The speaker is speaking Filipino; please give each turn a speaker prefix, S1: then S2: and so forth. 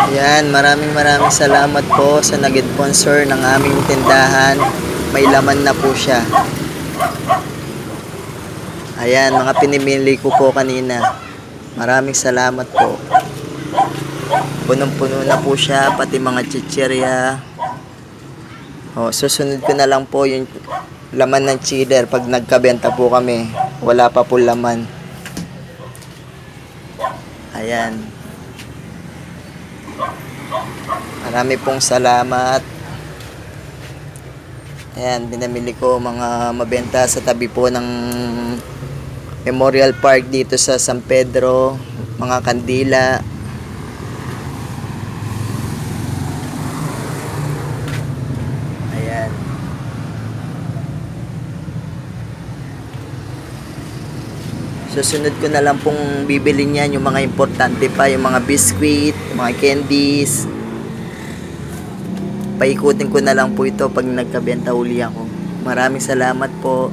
S1: Ayan, maraming maraming salamat po sa nag-sponsor ng aming tindahan. May laman na po siya. Ayan, mga pinimili ko po kanina. Maraming salamat po. Punong-puno na po siya, pati mga chichirya. O, susunod ko na lang po yung laman ng chiller pag nagkabenta po kami. Wala pa po laman. Ayan. Marami pong salamat. Ayan, binamili ko mga mabenta sa tabi po ng Memorial Park dito sa San Pedro, mga kandila. Ayan. Susunod ko na lang pong bibili niyan yung mga importante pa, yung mga biscuit, mga candies. Paikutin ko na lang po ito pag nagkabenta uli ako. Maraming salamat po.